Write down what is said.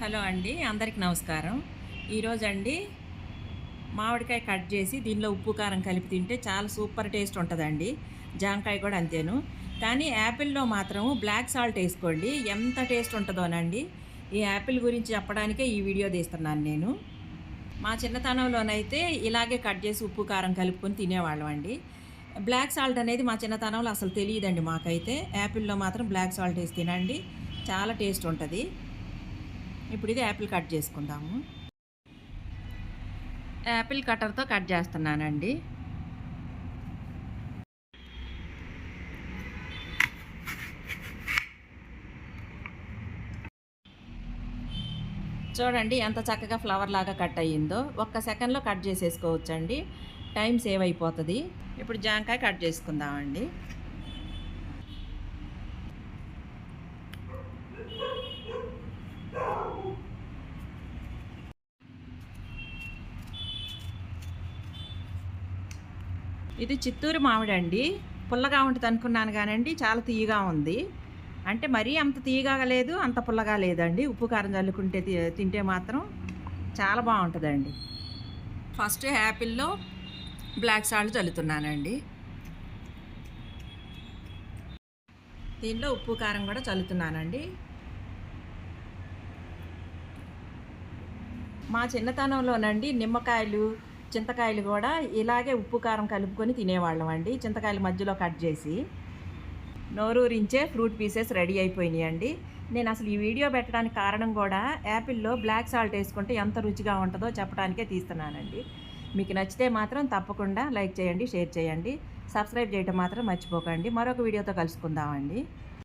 Hello అండి అందరికి నమస్కారం. ఈరోజు అండి మామిడికాయ కట్ చేసి దీనిలో ఉప్పు కారం కలిపి తింటే చాలా సూపర్ టేస్ట్ ఉంటుందండి. జాంకాయ కూడా అంతేను. కానీ యాపిల్లో మాత్రం బ్లాక్ సాల్ట్ వేసుకోండి. ఎంత టేస్ట్ ఉంటుందోనండి ఈ యాపిల్ గురించి చెప్పడానికే ఈ వీడియో తీస్తున్నాను నేను. మా చిన్నతనంలోనైతే ఇలాగే కట్ చేసి ఉప్పు కారం కలుపుకొని తినేవాళ్ళం అండి. బ్లాక్ సాల్ట్ అనేది మా చిన్నతనంలో అసలు తెలియదండి మాకైతే. యాపిల్లో మాత్రం బ్లాక్ సాల్ట్ వేసి తినండి. చాలా టేస్ట్ ఉంటుంది. ఇప్పుడు ఇది యాపిల్ కట్ చేసుకుందాము. యాపిల్ కట్టర్తో కట్ చేస్తున్నానండి. చూడండి ఎంత చక్కగా ఫ్లవర్ లాగా కట్ అయ్యిందో. ఒక్క సెకండ్లో కట్ చేసేసుకోవచ్చండి. టైం సేవ్ అయిపోతుంది. ఇప్పుడు జాంకాయ కట్ చేసుకుందామండి. ఇది చిత్తూరు మామిడి అండి పుల్లగా ఉంటుంది అనుకున్నాను కానండి చాలా తీయగా ఉంది. అంటే మరీ అంత తీయగా లేదు అంత పుల్లగా లేదండి. ఉప్పు కారం చల్లుకుంటే తి- తింటే మాత్రం చాలా బాగుంటుందండి. ఫస్ట్ యాపిల్లో బ్లాక్ సాల్ట్ చల్లుతున్నానండి. దీనిలో ఉప్పు కారం కూడా చల్లుతున్నానండి. మా చిన్నతనంలోనండి నిమ్మకాయలు చింతకాయలు కూడా ఇలాగే ఉప్పు కారం కలుపుకొని తినేవాళ్ళం అండి. చింతకాయలు మధ్యలో కట్ చేసి నోరూరించే ఫ్రూట్ పీసెస్ రెడీ అయిపోయినాయి అండి. నేను అసలు ఈ వీడియో పెట్టడానికి కారణం కూడా యాపిల్లో బ్లాక్ సాల్ట్ వేసుకుంటే ఎంత రుచిగా ఉంటుందో చెప్పడానికే తీస్తున్నానండి. మీకు నచ్చితే మాత్రం తప్పకుండా లైక్ చేయండి షేర్ చేయండి. సబ్స్క్రైబ్ చేయడం మాత్రం మర్చిపోకండి. మరొక వీడియోతో కలుసుకుందామండి.